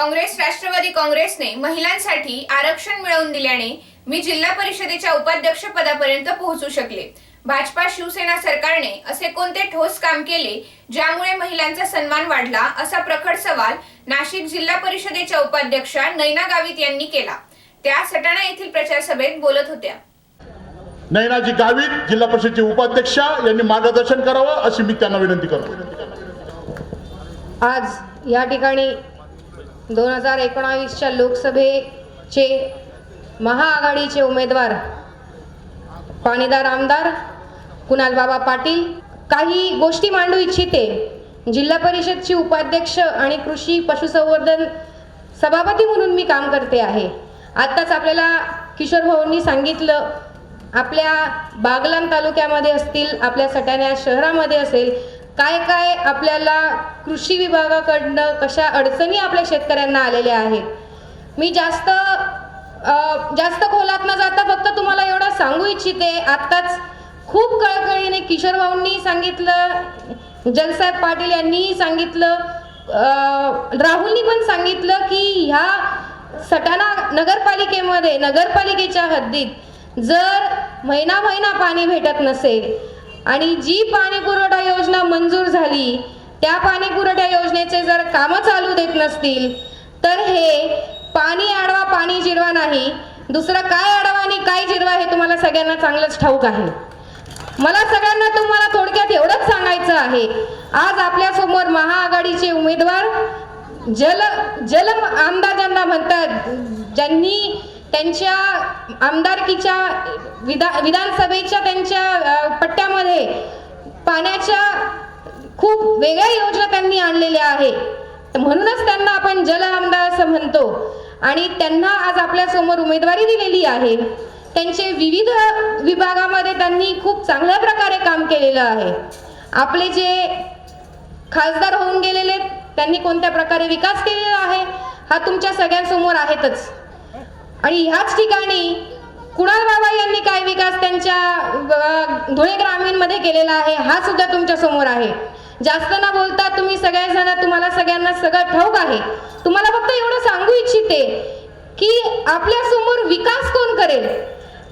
काँग्रेस राष्ट्रवादी काँग्रेसने महिलांसाठी आरक्षण मिळवून दिल्याने मी जिल्हा परिषदेच्या उपाध्यक्ष पदापर्यंत पोहोचू शकले. भाजपा शिवसेना सरकारने असे कोणते ठोस काम केले ज्यामुळे महिलांचा सन्मान वाढला असा प्रखड सवाल नाशिक जिल्हा परिषदेच्या उपाध्यक्षा नैना गावित यांनी केला. त्या सटाणा येथील प्रचार सभेत बोलत होत्या. नयनाजी गावित जिल्हा परिषदेचे उपाध्यक्षा यांनी मार्गदर्शन करावं अशी मी त्यांना विनंती करतो. आज या ठिकाणी दोन हजार एकोणावीसच्या लोकसभेचे महाआघाडीचे उमेदवार पाणीदार आमदार कुणालबाबा पाटील. काही गोष्टी मांडू इच्छिते. जिल्हा परिषदची उपाध्यक्ष आणि कृषी पशुसंवर्धन सभापती म्हणून मी काम करते आहे. आत्ताच आपल्याला किशोर भाऊंनी सांगितलं आपल्या बागलान तालुक्यामध्ये असतील आपल्या सटाण्या शहरामध्ये असेल काय काय आपल्याला कृषी विभागाकडनं कशा अडचणी आपल्या शेतकऱ्यांना आलेल्या आहेत? मी जास्त जास्त खोलात न जाता फक्त तुम्हाला एवढं सांगू इच्छिते आत्ताच खूप कळकळीने किशोर भाऊंनी सांगितलं जलसाहेब पाटील यांनीही सांगितलं राहुलनी पण सांगितलं की ह्या सटाणा नगरपालिकेमध्ये नगरपालिकेच्या हद्दीत जर महिना महिना पाणी भेटत नसेल आणि जी पाणी पुरवठा योजना मंजूर झाली त्या पाणी पुरवठा योजनेचे जर कामं चालू देत नसतील तर हे पाणी आडवा पाणी जिरवा नाही. दुसरं काय आडवा आणि काय जिरवा हे तुम्हाला सगळ्यांना चांगलंच ठाऊक आहे. मला सगळ्यांना तुम्हाला थोडक्यात एवढंच सांगायचं आहे. आज आपल्यासमोर महाआघाडीचे उमेदवार जल जल आमदार ज्यांना म्हणतात. ज्यांनी त्यांच्या आमदारकीच्या विधा विधानसभेच्या त्यांच्या पट्ट्यामध्ये पाण्याच्या खूप वेगळ्या योजना त्यांनी आणलेल्या आहे म्हणूनच त्यांना आपण जल आमदार असं म्हणतो. आणि त्यांना आज आपल्यासमोर उमेदवारी दिलेली आहे. त्यांचे विविध विभागामध्ये त्यांनी खूप चांगल्या प्रकारे काम केलेलं आहे. आपले जे खासदार होऊन गेलेले त्यांनी कोणत्या प्रकारे विकास केलेला आहे हा तुमच्या सगळ्यांसमोर आहेतच. आणि ह्याच ठिकाणी कुणाल बाबा यांनी काय विकास त्यांच्या धुळे ग्रामीणमध्ये केलेला आहे हा सुद्धा तुमच्यासमोर आहे. जास्त न बोलता तुम्ही सगळेजण तुम्हाला सगळ्यांना सगळं ठाऊक आहे. तुम्हाला फक्त एवढं सांगू इच्छिते की आपल्यासमोर विकास कोण करेल?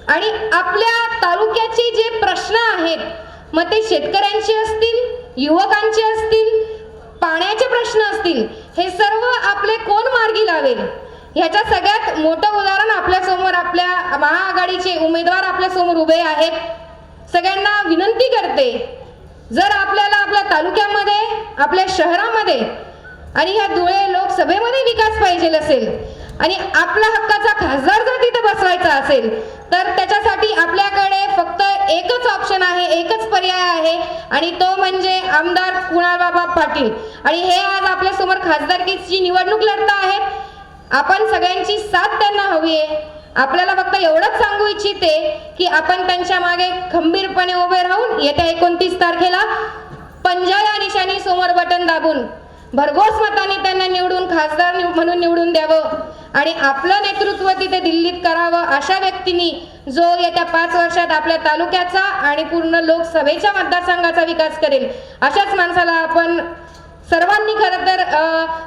आणि आपल्या तालुक्याचे जे प्रश्न आहेत मग ते शेतकऱ्यांचे असतील युवकांचे असतील पाण्याचे प्रश्न असतील हे सर्व आपले कोण मार्गी लावेल? ह्याच्या सगळ्यात मोठं उदाहरण आपल्यासमोर आपल्या महाआघाडीचे उमेदवार आपल्यासमोर उभे आहेत. सगळ्यांना विनंती करते जर आपल्याला आपल्या तालुक्यामध्ये आपल्या शहरामध्ये आणि ह्या धुळे लोकसभेमध्ये विकास पाहिजे असेल आणि आपला हक्काचा खासदार जर तिथे बसवायचा असेल तर त्याच्यासाठी आपल्याकडे फक्त एकच ऑप्शन आहे एकच पर्याय आहे आणि तो म्हणजे आमदार कुणालबाबा पाटील. आणि हे आज आपल्यासमोर खासदारकीची निवडणूक लढता आहेत आपण सगळ्यांची साथ त्यांना हवी आहे. आपल्याला फक्त एवढंच सांगू इच्छिते की आपण त्यांच्या मागे खंबीरपणे उभे राहून येत्या एकोणतीस तारखेला पंजा या निशाणी समोर बटन दाबून भरघोस मताने त्यांना निवडून खासदार म्हणून निवडून द्यावं आणि आपलं नेतृत्व तिथे दिल्लीत करावं अशा व्यक्तींनी जो येत्या पाच वर्षात आपल्या तालुक्याचा आणि पूर्ण लोकसभेच्या मतदारसंघाचा विकास करेल अशाच माणसाला आपण सर्वांनी खरं तर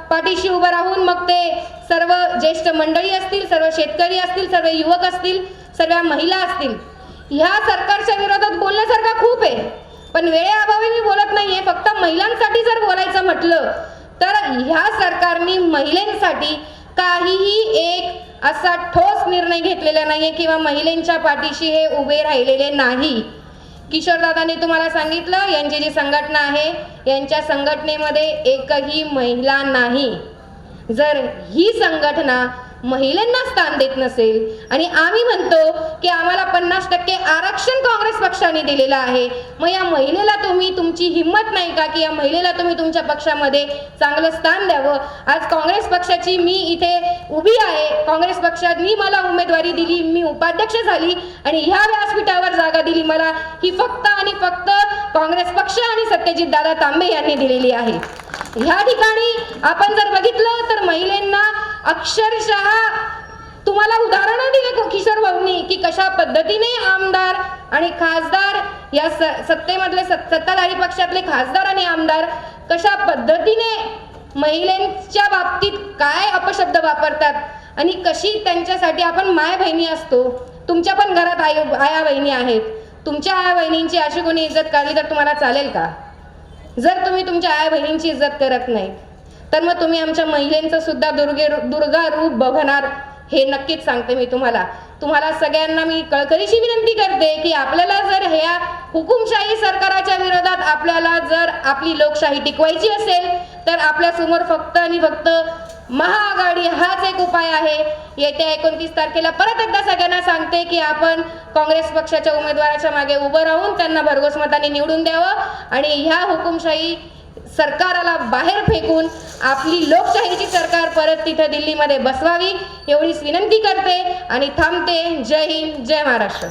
पाठीशी उभं राहून मग ते सर्व ज्येष्ठ मंडळी असतील सर्व शेतकरी असतील सर्व युवक असतील सर्व महिला असतील ह्या सरकारच्या विरोधात बोलण्यासारखा खूप आहे. पण वेळेअभावी मी बोलत नाहीये फक्त महिलांसाठी जर बोलायचं म्हटलं तर ह्या सरकारने महिलांसाठी काहीही एक असा ठोस निर्णय घेतलेला नाहीये किंवा महिलांच्या पाठीशी हे उभे राहिलेले नाही. किशोरदादांनी तुम्हाला सांगितलं यांची जी संघटना आहे यांच्या संघटनेमध्ये एकही महिला नाही. जर ही संघटना महिलांना स्थान देत नसेल. आणि आम्ही म्हणतो की आम्हाला पन्नास टक्के आरक्षण काँग्रेस पक्षाने दिलेलं आहे. मग या महिलेला तुम्ही तुमची हिंमत नाही का की या महिलेला तुम्ही तुमच्या पक्षामध्ये चांगलं स्थान द्यावं? आज काँग्रेस पक्षाची मी इथे उभी आहे. काँग्रेस पक्षाने मला उमेदवारी दिली मी उपाध्यक्ष झाली आणि ह्या व्यासपीठावर जागा दिली मला. ही फक्त आणि फक्त काँग्रेस पक्ष आणि सत्यजित दादा तांबे यांनी दिलेली आहे. ह्या ठिकाणी आपण जर बघितलं तर महिलांना अक्षरशः तुम्हाला उदाहरणं दिले किशोर भाऊंनी की कशा पद्धतीने आमदार आणि खासदार या स- सत्तेमधले सत्ताधारी पक्षातले खासदार आणि आमदार कशा पद्धतीने महिलांच्या बाबतीत काय अपशब्द वापरतात आणि कशी त्यांच्यासाठी आपण माय बहिणी असतो? तुमच्या पण घरात आई आया बहिणी आहेत. तुमच्या आया बहिणींची अशी कोणी इज्जत काढली तर तुम्हाला चालेल का? जर तुम्ही तुमच्या आई बहिणींची इज्जत करत नाही तर मग तुम्ही आमच्या महिलेंचं सुद्धा दुर्गे दुर्गा रूप बघणार हे नक्कीच सांगते मी तुम्हाला. तुम्हाला सगळ्यांना मी कळकळीची विनंती करते की आपल्याला जर ह्या हुकुमशाही सरकाराच्या विरोधात आपल्याला जर आपली लोकशाही टिकवायची असेल तर आपल्यासमोर फक्त आणि फक्त महाआघाडी हाच एक उपाय आहे. येत्या एकोणतीस तारखेला परत एकदा सगळ्यांना सांगते की आपण काँग्रेस पक्षाच्या उमेदवाराच्या मागे उभं राहून त्यांना भरघोस मताने निवडून द्यावं आणि ह्या हुकुमशाही सरकाराला बाहेर फेकून आपली लोकशाहीची सरकार परत तिथे दिल्लीमध्ये बसवावी एवढीच विनंती करते आणि थांबते. जय हिंद जय महाराष्ट्र.